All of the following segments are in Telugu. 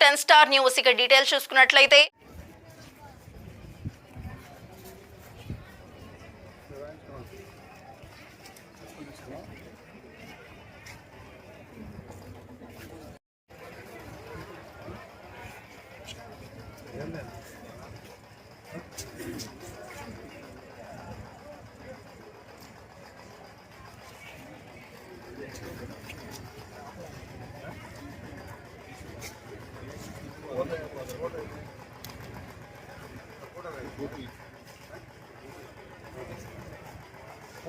టెన్ స్టార్ న్యూస్ ఇక డీటెయిల్స్ చూసుకున్నట్లయితే అడిగి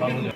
마무리.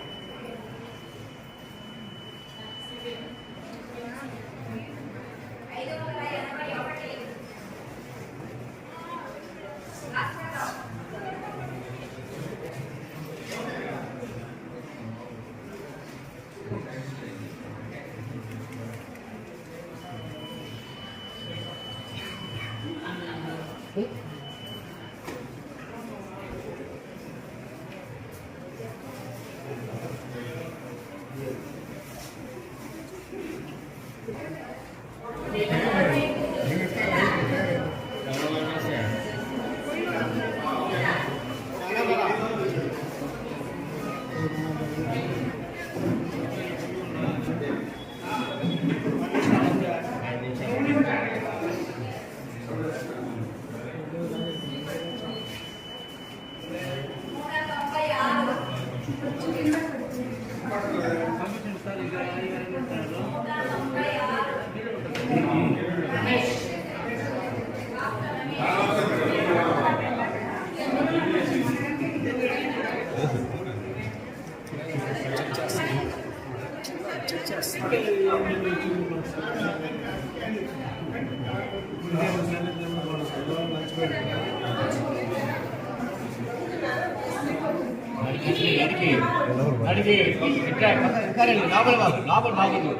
బాగుంది రాత్రి బాబు బాబు అయిపోయింది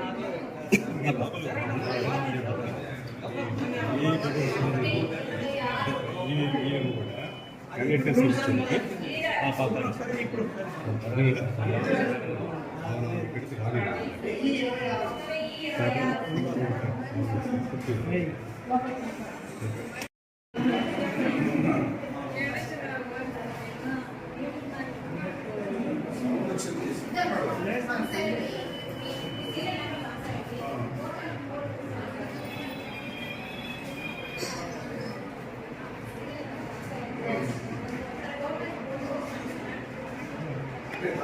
అదే ఈ సభ ఇటే పోవచ్చు ఇటే పోవాలి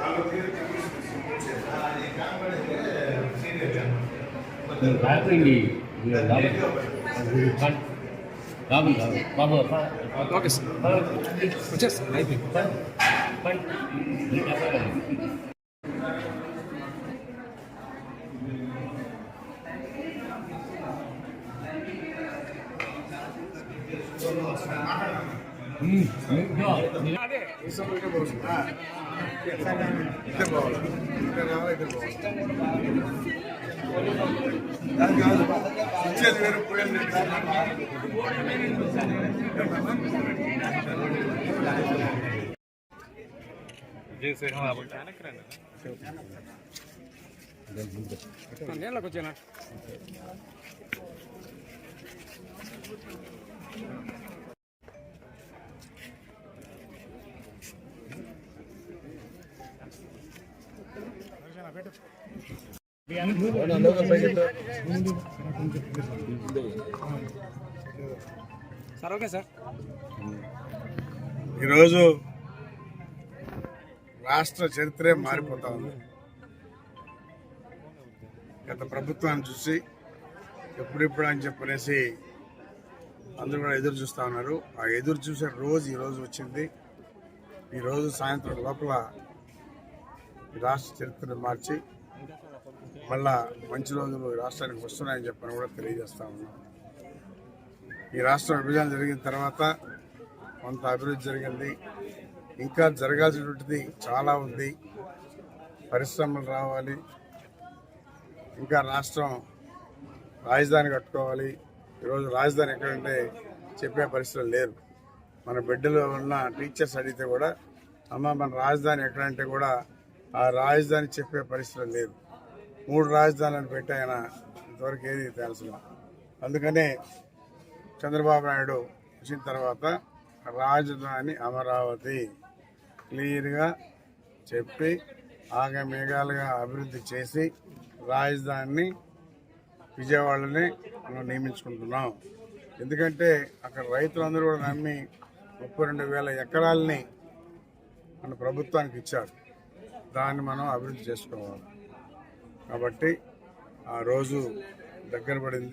ఇటే రావాలి ఇటే పోవాలి దాని కాదు ఇచ్చేది వేరు పోయేది నీళ్ళకి వచ్చానా సార్ ఓకే సార్ ఈరోజు రాష్ట్ర చరిత్రే మారిపోతా ఉంది. గత ప్రభుత్వాన్ని చూసి ఎప్పుడెప్పుడు అని చెప్పనేసి అందరూ కూడా ఎదురు చూస్తూ ఉన్నారు. ఆ ఎదురు చూసే రోజు ఈరోజు వచ్చింది. ఈరోజు సాయంత్రం లోపల ఈ రాష్ట్ర చరిత్రను మార్చి మళ్ళా మంచి రోజులు ఈ రాష్ట్రానికి వస్తున్నాయని చెప్పని కూడా తెలియజేస్తా ఉన్నాం. ఈ రాష్ట్ర విభజన జరిగిన తర్వాత కొంత అభివృద్ధి జరిగింది. ఇంకా జరగాల్సినటువంటిది చాలా ఉంది. పరిశ్రమలు రావాలి. ఇంకా రాష్ట్రం రాజధాని కట్టుకోవాలి. ఈరోజు రాజధాని ఎక్కడంటే చెప్పే పరిస్థితులు లేరు మన బిడ్డలో ఉన్న టీచర్స్ అడిగితే కూడా అమ్మ మన రాజధాని ఎక్కడంటే కూడా ఆ రాజధాని చెప్పే పరిస్థితులు లేదు మూడు రాజధానులను పెట్టాయన ఇంతవరకు ఏది తెలుసు అందుకనే చంద్రబాబు నాయుడు వచ్చిన తర్వాత రాజధాని అమరావతి క్లియర్గా చెప్పి ఆగమేఘాలుగా అభివృద్ధి చేసి రాజధానిని విజయవాడని మనం నియమించుకుంటున్నాం. ఎందుకంటే అక్కడ రైతులందరూ కూడా నమ్మి ముప్పై రెండు వేల ఎకరాలని మన ప్రభుత్వానికి ఇచ్చారు. దాన్ని మనం అభివృద్ధి చేసుకోవాలి. కాబట్టి ఆ రోజు దగ్గర పడింది.